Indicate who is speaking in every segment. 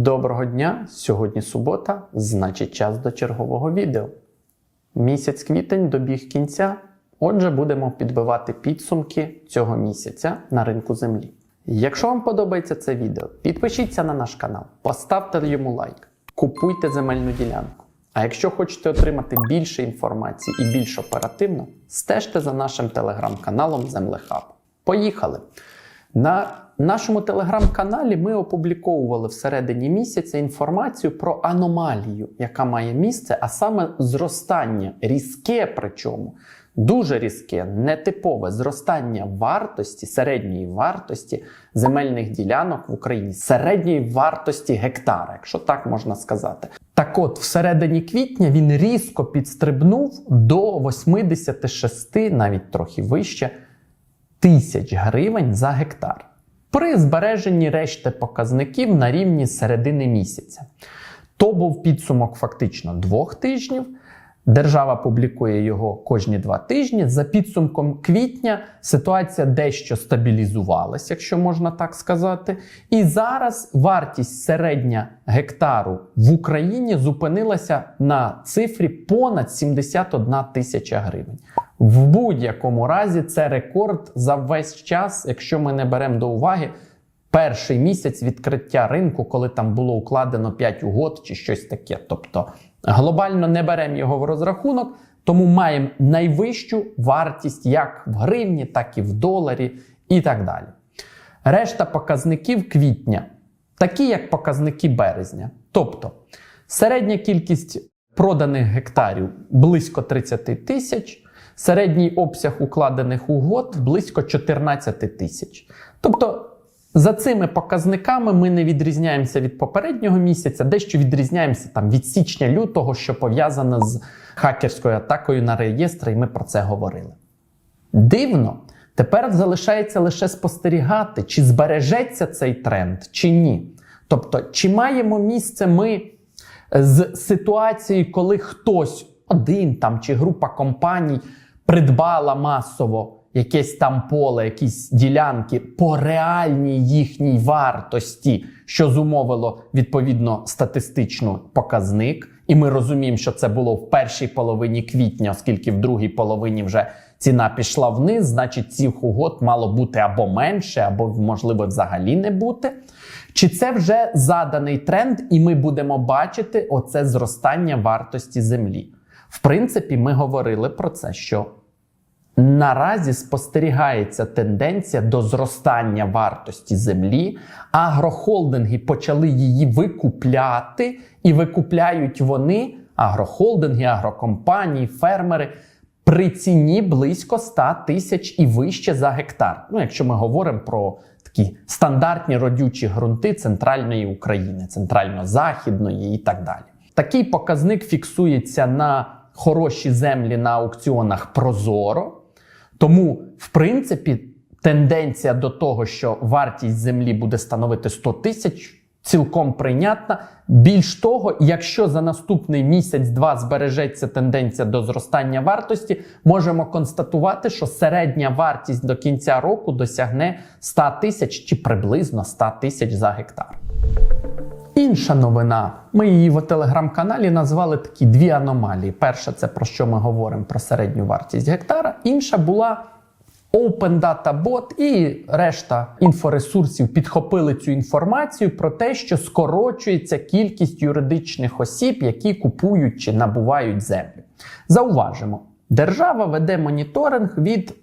Speaker 1: Доброго дня! Сьогодні субота, значить час до чергового відео. Місяць квітень добіг кінця, отже, будемо підбивати підсумки цього місяця на ринку землі. Якщо вам подобається це відео, підпишіться на наш канал, поставте йому лайк, купуйте земельну ділянку. А якщо хочете отримати більше інформації і більш оперативно, стежте за нашим телеграм-каналом Землехаб. Поїхали! На нашому телеграм-каналі ми опубліковували всередині місяця інформацію про аномалію, яка має місце, а саме зростання, різке, причому дуже різке, нетипове зростання вартості, середньої вартості земельних ділянок в Україні, середньої вартості гектара, якщо так можна сказати. Так от, всередині квітня він різко підстрибнув до 86, навіть трохи вище тисяч гривень за гектар при збереженні решти показників на рівні середини місяця. То був підсумок фактично двох тижнів. Держава публікує його кожні два тижні. За підсумком квітня ситуація дещо стабілізувалася, якщо можна так сказати. І зараз вартість середня гектару в Україні зупинилася на цифрі понад 71 тисяча гривень. В будь-якому разі це рекорд за весь час, якщо ми не беремо до уваги перший місяць відкриття ринку, коли там було укладено 5 угод чи щось таке. Тобто глобально не беремо його в розрахунок, тому маємо найвищу вартість як в гривні, так і в доларі, і так далі. Решта показників квітня, такі як показники березня. Тобто середня кількість проданих гектарів близько 30 тисяч. Середній обсяг укладених угод близько 14 тисяч. Тобто, за цими показниками ми не відрізняємося від попереднього місяця, дещо відрізняємося там від січня-лютого, що пов'язано з хакерською атакою на реєстри, і ми про це говорили. Дивно, тепер залишається лише спостерігати, чи збережеться цей тренд, чи ні. Тобто, чи маємо місце ми з ситуації, коли хтось один там чи група компаній придбала масово якесь там поле, якісь ділянки по реальній їхній вартості, що зумовило відповідно статистичний показник. І ми розуміємо, що це було в першій половині квітня, оскільки в другій половині вже ціна пішла вниз, значить цих угод мало бути або менше, або можливо взагалі не бути. Чи це вже заданий тренд, і ми будемо бачити оце зростання вартості землі? В принципі, ми говорили про це, що наразі спостерігається тенденція до зростання вартості землі. Агрохолдинги почали її викупляти, і викупляють вони агрохолдинги, агрокомпанії, фермери. При ціні близько 100 тисяч і вище за гектар. Ну, якщо ми говоримо про такі стандартні родючі ґрунти центральної України, центрально-західної і так далі. Такий показник фіксується на хороші землі на аукціонах Прозоро. Тому, в принципі, тенденція до того, що вартість землі буде становити 100 тисяч, цілком прийнятна. Більш того, якщо за наступний місяць-два збережеться тенденція до зростання вартості, можемо констатувати, що середня вартість до кінця року досягне 100 тисяч чи приблизно 100 тисяч за гектар. Інша новина. Ми її в телеграм-каналі назвали такі дві аномалії. Перша це про що ми говоримо про середню вартість гектара. Інша була Open Data Bot і решта інфоресурсів підхопили цю інформацію про те, що скорочується кількість юридичних осіб, які купують чи набувають землю. Зауважимо, держава веде моніторинг від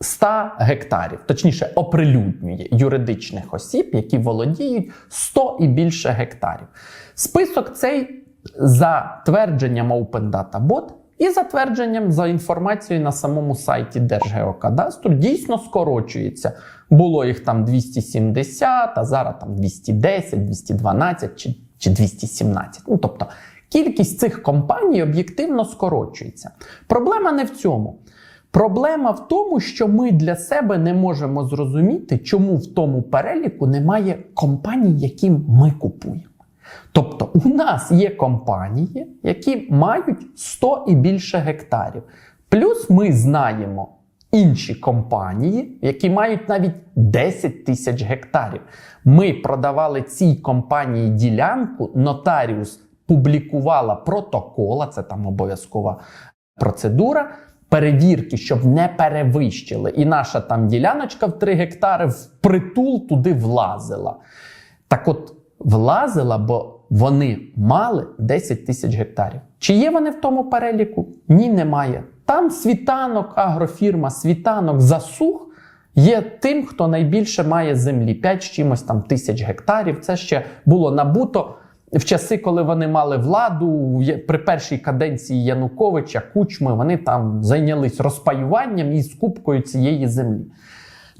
Speaker 1: 100 гектарів, точніше, оприлюднює юридичних осіб, які володіють 100 і більше гектарів. Список цей за твердженням Open Data Bot і затвердженням за інформацією на самому сайті Держгеокадастру дійсно скорочується. Було їх там 270, а зараз там 210, 212 чи, чи 217. Ну тобто кількість цих компаній об'єктивно скорочується. Проблема не в цьому. Проблема в тому, що ми для себе не можемо зрозуміти, чому в тому переліку немає компаній, які ми купуємо. Тобто, у нас є компанії, які мають 100 і більше гектарів. Плюс ми знаємо інші компанії, які мають навіть 10 тисяч гектарів. Ми продавали цій компанії ділянку, нотаріус публікувала протокола, це там обов'язкова процедура. Перевірки, щоб не перевищили. І наша там діляночка в 3 гектари впритул туди влазила. Так от, влазила, бо вони мали 10 тисяч гектарів. Чи є вони в тому переліку? Ні, немає. Там світанок, агрофірма, світанок засух є тим, хто найбільше має землі. 5 чимось там тисяч гектарів. Це ще було набуто в часи, коли вони мали владу, при першій каденції Януковича, Кучми, вони там зайнялись розпаюванням і скупкою цієї землі.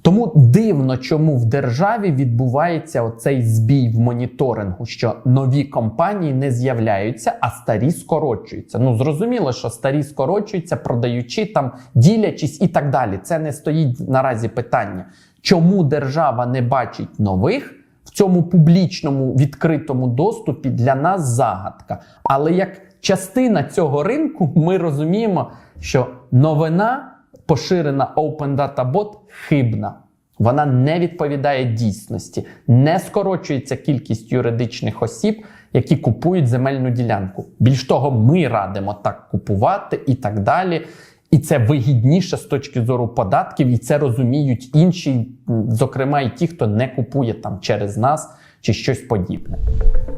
Speaker 1: Тому дивно, чому в державі відбувається оцей збій в моніторингу, що нові компанії не з'являються, а старі скорочуються. Ну зрозуміло, що старі скорочуються, продаючи там, ділячись і так далі. Це не стоїть наразі питання, чому держава не бачить нових в цьому публічному відкритому доступі для нас загадка. Але як частина цього ринку, ми розуміємо, що новина поширена Open Data Bot хибна. Вона не відповідає дійсності, не скорочується кількість юридичних осіб, які купують земельну ділянку. Більш того, ми радимо так купувати і так далі. І це вигідніше з точки зору податків, і це розуміють інші, зокрема, і ті, хто не купує там через нас чи щось подібне.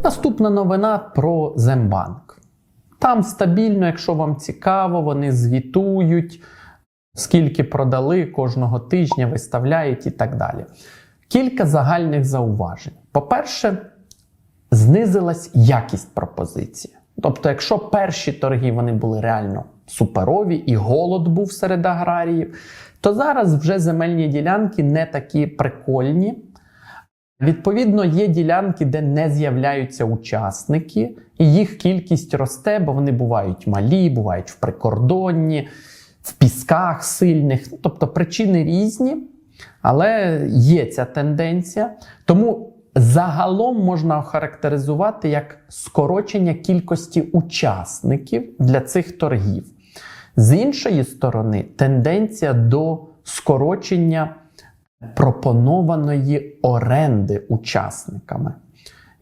Speaker 1: Наступна новина про Зембанк. Там стабільно, якщо вам цікаво, вони звітують, скільки продали кожного тижня, виставляють і так далі. Кілька загальних зауважень. По-перше, знизилась якість пропозиції. Тобто, якщо перші торги вони були реально суперові і голод був серед аграріїв, то зараз вже земельні ділянки не такі прикольні. Відповідно, є ділянки, де не з'являються учасники, і їх кількість росте, бо вони бувають малі, бувають в прикордонні, в пісках сильних. Тобто причини різні, але є ця тенденція. Тому загалом можна охарактеризувати як скорочення кількості учасників для цих торгів. З іншої сторони, тенденція до скорочення пропонованої оренди учасниками.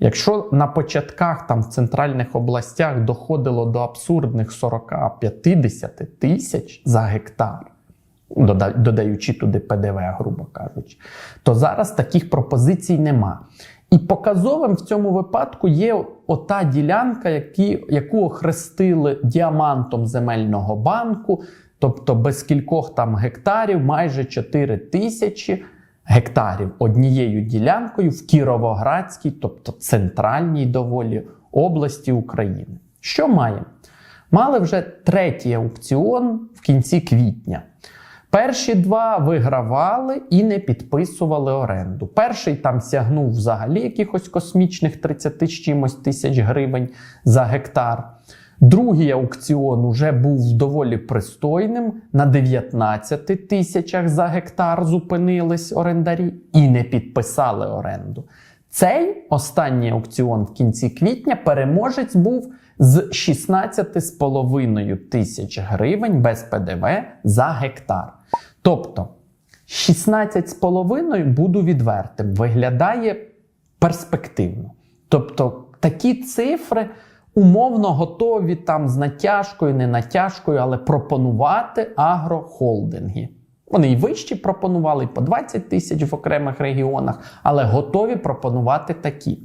Speaker 1: Якщо на початках там в центральних областях доходило до абсурдних 40-50 тисяч за гектар, додаючи туди ПДВ, грубо кажучи, то зараз таких пропозицій нема. І показовим в цьому випадку є ота ділянка, які, яку охрестили діамантом земельного банку, тобто без кількох там гектарів, майже 4 тисячі гектарів однією ділянкою в Кіровоградській, тобто центральній доволі області України. Що маємо? Мали вже третій аукціон в кінці квітня. Перші два вигравали і не підписували оренду. Перший там сягнув взагалі якихось космічних 30 з чимось тисяч гривень за гектар. Другий аукціон уже був доволі пристойним. На 19 тисячах за гектар зупинились орендарі і не підписали оренду. Цей останній аукціон в кінці квітня переможець був з 16,5 тисяч гривень без ПДВ за гектар. Тобто 16,5 буду відвертим, виглядає перспективно. Тобто такі цифри умовно готові там з натяжкою, не натяжкою, але пропонувати агрохолдинги. Вони і вищі пропонували, і по 20 тисяч в окремих регіонах, але готові пропонувати такі.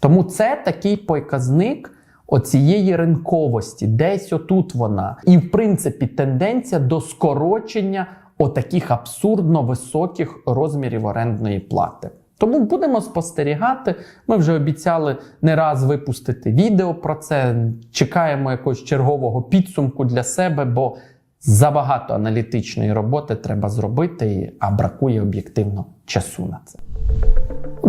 Speaker 1: Тому це такий показник оцієї ринковості, десь отут вона. І, в принципі, тенденція до скорочення отаких абсурдно високих розмірів орендної плати. Тому будемо спостерігати. Ми вже обіцяли не раз випустити відео про це. Чекаємо якогось чергового підсумку для себе, бо забагато аналітичної роботи треба зробити, а бракує об'єктивно часу на це.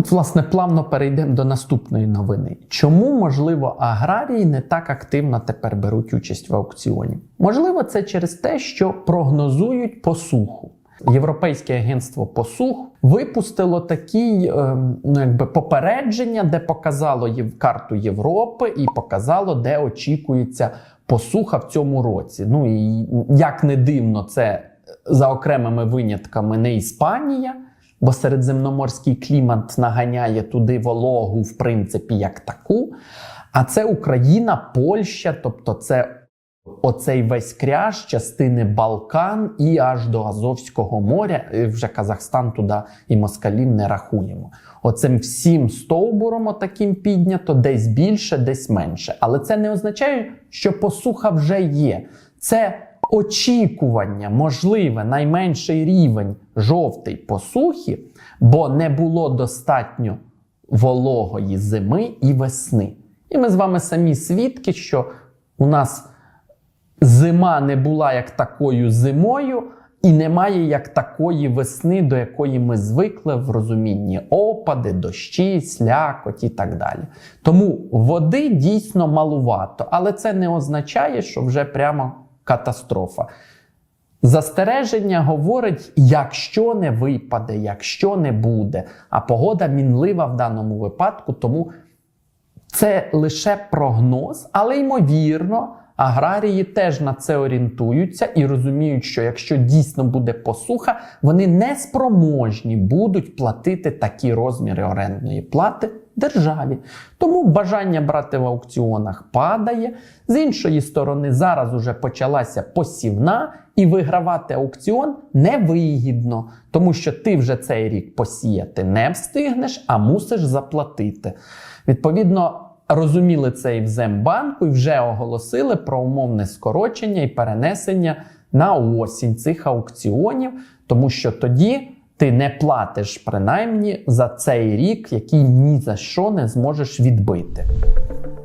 Speaker 1: От, власне, плавно перейдемо до наступної новини. Чому, можливо, аграрії не так активно тепер беруть участь в аукціоні? Можливо, це через те, що прогнозують посуху. Європейське агентство посух випустило такі ем, ну, якби попередження, де показало Єв- карту Європи і показало, де очікується посуха в цьому році. Ну і як не дивно, це за окремими винятками не Іспанія, бо середземноморський клімат наганяє туди вологу, в принципі, як таку. А це Україна, Польща, тобто це оцей весь кряж частини Балкан і аж до Азовського моря. І Вже Казахстан туди і москалів не рахуємо. Оцим всім стовбуром отаким піднято, десь більше, десь менше. Але це не означає, що посуха вже є. Це очікування, можливе, найменший рівень жовтий посухи, бо не було достатньо вологої зими і весни. І ми з вами самі свідки, що у нас зима не була як такою зимою, і немає як такої весни, до якої ми звикли в розумінні опади, дощі, слякоть і так далі. Тому води дійсно малувато, але це не означає, що вже прямо катастрофа. Застереження говорить, якщо не випаде, якщо не буде. А погода мінлива в даному випадку, тому це лише прогноз, але ймовірно, аграрії теж на це орієнтуються і розуміють, що якщо дійсно буде посуха, вони не спроможні будуть платити такі розміри орендної плати державі. Тому бажання брати в аукціонах падає. З іншої сторони, зараз уже почалася посівна, і вигравати аукціон невигідно, тому що ти вже цей рік посіяти не встигнеш, а мусиш заплатити. Відповідно, розуміли це і в Зембанку, і вже оголосили про умовне скорочення і перенесення на осінь цих аукціонів, тому що тоді ти не платиш принаймні за цей рік, який ні за що не зможеш відбити.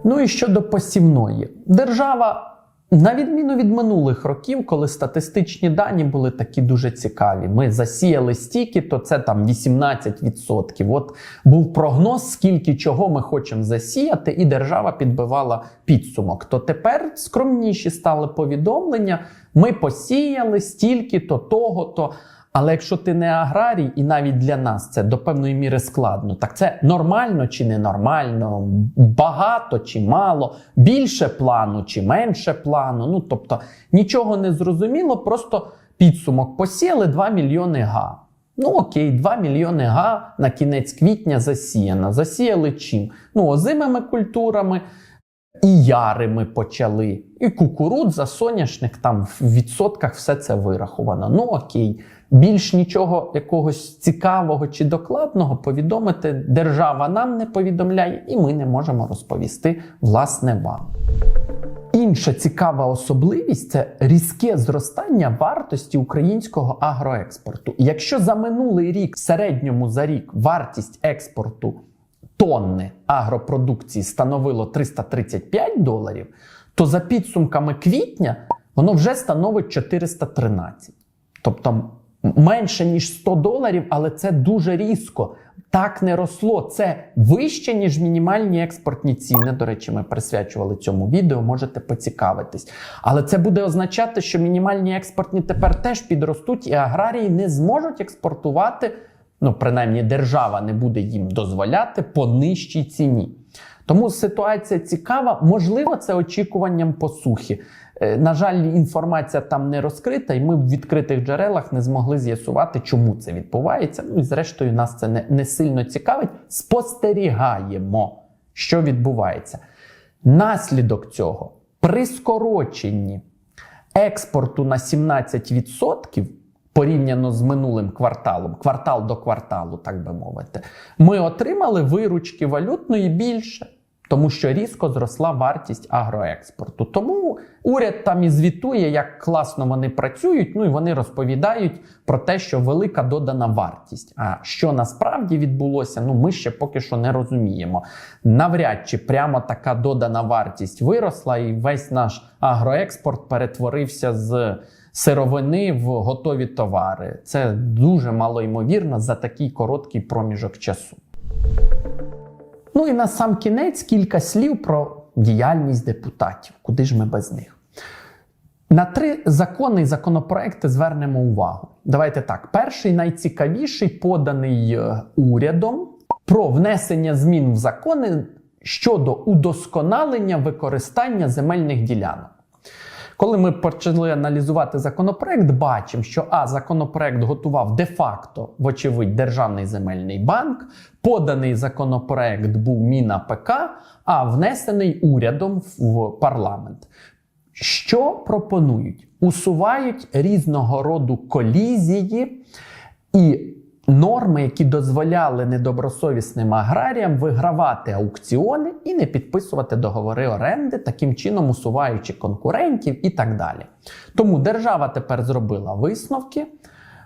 Speaker 1: Ну і щодо посівної, держава. На відміну від минулих років, коли статистичні дані були такі дуже цікаві, ми засіяли стільки, то це там 18%. От був прогноз, скільки чого ми хочемо засіяти, і держава підбивала підсумок. То тепер скромніші стали повідомлення: ми посіяли стільки-то, того-то. Але якщо ти не аграрій, і навіть для нас це до певної міри складно, так це нормально чи ненормально, багато чи мало, більше плану чи менше плану. Ну тобто нічого не зрозуміло, просто підсумок посіяли 2 мільйони га. Ну окей, 2 мільйони га на кінець квітня засіяно. Засіяли чим? Ну, озимими культурами. І яри ми почали, і кукурудза, соняшник, там в відсотках все це вираховано. Ну окей, більш нічого якогось цікавого чи докладного повідомити держава нам не повідомляє, і ми не можемо розповісти власне вам. Інша цікава особливість це різке зростання вартості українського агроекспорту. Якщо за минулий рік в середньому за рік вартість експорту тонни агропродукції становило 335 доларів, то за підсумками квітня воно вже становить 413. Тобто менше ніж 100 доларів, але це дуже різко. Так не росло. Це вище, ніж мінімальні експортні ціни. До речі, ми присвячували цьому відео, можете поцікавитись. Але це буде означати, що мінімальні експортні тепер теж підростуть, і аграрії не зможуть експортувати ну, принаймні, держава не буде їм дозволяти по нижчій ціні. Тому ситуація цікава, можливо, це очікуванням посухи. Е, На жаль, інформація там не розкрита, і ми в відкритих джерелах не змогли з'ясувати, чому це відбувається. Ну і зрештою, нас це не, не сильно цікавить. Спостерігаємо, що відбувається. Наслідок цього при скороченні експорту на 17% порівняно з минулим кварталом, квартал до кварталу, так би мовити, ми отримали виручки валютної більше, тому що різко зросла вартість агроекспорту. Тому уряд там і звітує, як класно вони працюють. Ну і вони розповідають про те, що велика додана вартість. А що насправді відбулося, ну ми ще поки що не розуміємо. Навряд чи прямо така додана вартість виросла, і весь наш агроекспорт перетворився з сировини в готові товари. Це дуже малоймовірно за такий короткий проміжок часу. Ну і на сам кінець кілька слів про діяльність депутатів. Куди ж ми без них? На три закони і законопроекти звернемо увагу. Давайте так: перший найцікавіший поданий е, урядом про внесення змін в закони щодо удосконалення використання земельних ділянок. Коли ми почали аналізувати законопроект, бачимо, що а законопроект готував де-факто, вочевидь, Державний земельний банк, поданий законопроект був Міна ПК, а внесений урядом в парламент. Що пропонують? Усувають різного роду колізії і норми, які дозволяли недобросовісним аграріям вигравати аукціони і не підписувати договори оренди, таким чином усуваючи конкурентів і так далі. Тому держава тепер зробила висновки.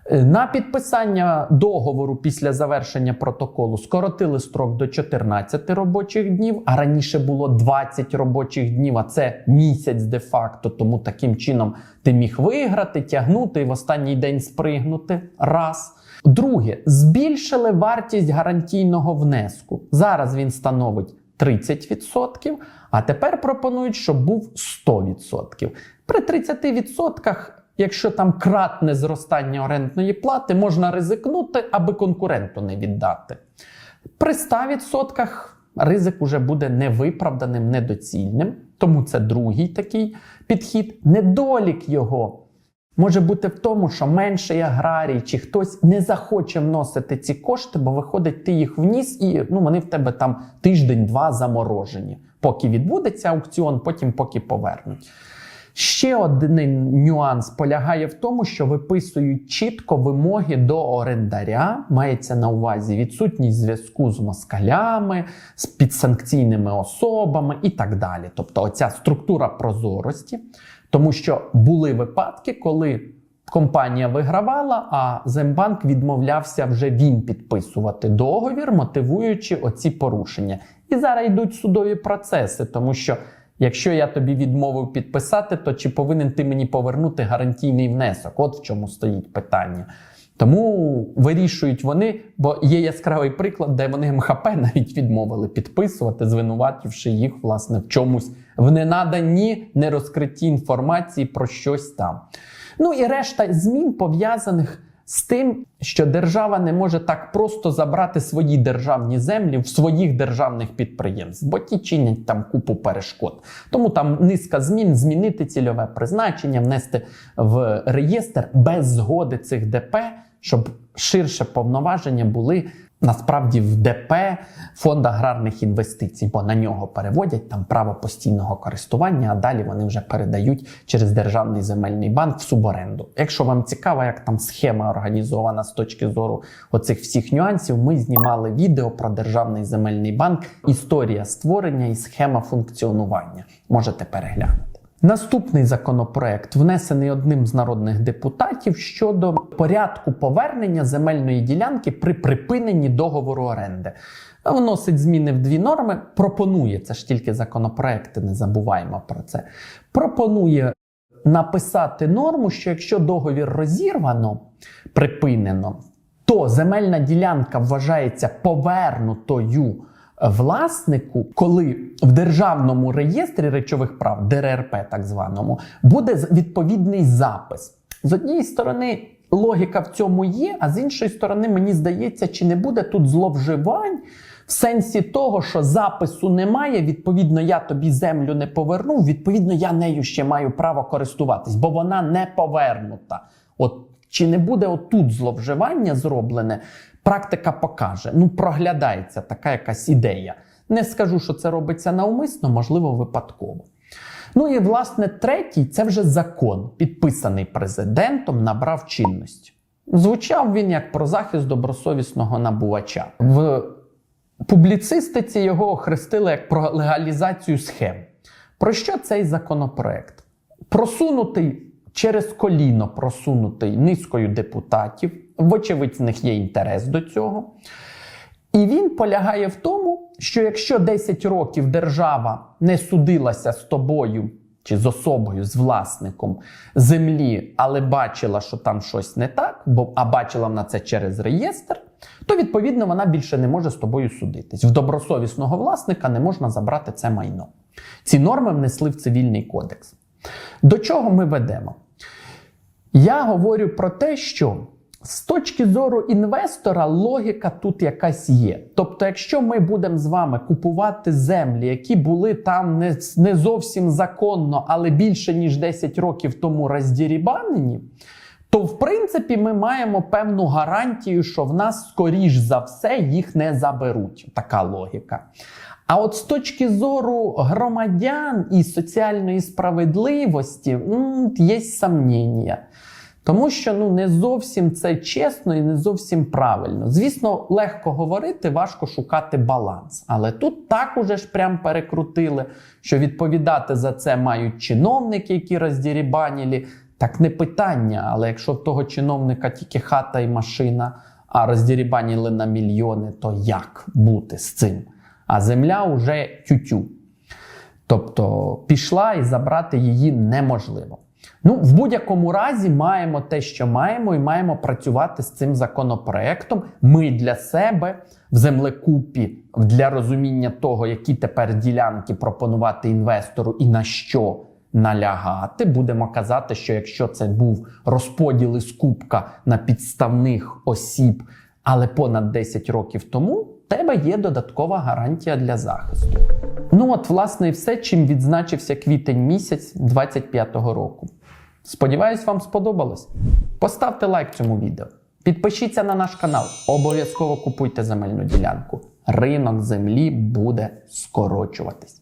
Speaker 1: Е, На підписання договору після завершення протоколу скоротили строк до 14 робочих днів, а раніше було 20 робочих днів, а це місяць де-факто. Тому таким чином ти міг виграти, тягнути і в останній день спригнути. Раз. Друге, збільшили вартість гарантійного внеску. Зараз він становить 30%, а тепер пропонують, щоб був 100%. При 30%, якщо там кратне зростання орендної плати, можна ризикнути, аби конкуренту не віддати. При 100% ризик уже буде невиправданим, недоцільним. Тому це другий такий підхід. Недолік його може бути в тому, що менший аграрій чи хтось не захоче вносити ці кошти, бо виходить, ти їх вніс, і ну, вони в тебе там тиждень-два заморожені. Поки відбудеться аукціон, потім поки повернуть. Ще один нюанс полягає в тому, що виписують чітко вимоги до орендаря. Мається на увазі відсутність зв'язку з москалями, з підсанкційними особами і так далі. Тобто, оця структура прозорості, тому що були випадки, коли компанія вигравала, а Зембанк відмовлявся вже він підписувати договір, мотивуючи оці порушення. І зараз йдуть судові процеси, тому що. Якщо я тобі відмовив підписати, то чи повинен ти мені повернути гарантійний внесок? От в чому стоїть питання. Тому вирішують вони, бо є яскравий приклад, де вони МХП навіть відмовили підписувати, звинувативши їх власне в чомусь в ненаданні нерозкритті інформації про щось там. Ну і решта змін пов'язаних з тим, що держава не може так просто забрати свої державні землі в своїх державних підприємств, бо ті чинять там купу перешкод. Тому там низка змін, змінити цільове призначення, внести в реєстр без згоди цих ДП, щоб ширше повноваження були. Насправді в ДП фонд аграрних інвестицій, бо на нього переводять там право постійного користування, а далі вони вже передають через державний земельний банк в суборенду. Якщо вам цікаво, як там схема організована з точки зору оцих всіх нюансів, ми знімали відео про державний земельний банк, історія створення і схема функціонування. Можете переглянути. Наступний законопроект внесений одним з народних депутатів щодо порядку повернення земельної ділянки при припиненні договору оренди. Вносить зміни в дві норми. Пропонує це ж тільки законопроекти, не забуваємо про це. Пропонує написати норму, що якщо договір розірвано, припинено, то земельна ділянка вважається повернутою власнику, коли в державному реєстрі речових прав, ДРРП так званому, буде відповідний запис. З однієї сторони, логіка в цьому є, а з іншої сторони, мені здається, чи не буде тут зловживань. В сенсі того, що запису немає, відповідно, я тобі землю не повернув, відповідно, я нею ще маю право користуватись, бо вона не повернута. От чи не буде отут зловживання зроблене, практика покаже. Ну, проглядається така якась ідея. Не скажу, що це робиться навмисно, можливо, випадково. Ну і власне третій це вже закон, підписаний президентом, набрав чинності. Звучав він як про захист добросовісного набувача. В публіцистиці його охрестили як про легалізацію схем. Про що цей законопроект? Просунутий через коліно, просунутий низкою депутатів, вочевидь, в них є інтерес до цього. І він полягає в тому, що якщо 10 років держава не судилася з тобою чи з особою, з власником землі, але бачила, що там щось не так, бо а бачила вона це через реєстр, то відповідно вона більше не може з тобою судитись. В добросовісного власника не можна забрати це майно. Ці норми внесли в цивільний кодекс. До чого ми ведемо? Я говорю про те, що З точки зору інвестора, логіка тут якась є. Тобто, якщо ми будемо з вами купувати землі, які були там не, не зовсім законно, але більше ніж 10 років тому роздірібанені, то в принципі ми маємо певну гарантію, що в нас скоріш за все їх не заберуть. Така логіка. А от з точки зору громадян і соціальної справедливості є сомнення. Тому що ну не зовсім це чесно і не зовсім правильно. Звісно, легко говорити, важко шукати баланс. Але тут так уже ж прям перекрутили, що відповідати за це мають чиновники, які роздірібанілі. Так не питання, але якщо в того чиновника тільки хата і машина, а роздірібаніли на мільйони, то як бути з цим? А земля уже тютю. Тобто пішла і забрати її неможливо. Ну, в будь-якому разі маємо те, що маємо, і маємо працювати з цим законопроектом. Ми для себе в землекупі для розуміння того, які тепер ділянки пропонувати інвестору і на що налягати. Будемо казати, що якщо це був розподіл із кубка на підставних осіб, але понад 10 років тому, тебе є додаткова гарантія для захисту. Ну от, власне, і все, чим відзначився квітень місяць 25-го року. Сподіваюсь, вам сподобалось. Поставте лайк цьому відео. Підпишіться на наш канал. Обов'язково купуйте земельну ділянку. Ринок землі буде скорочуватись.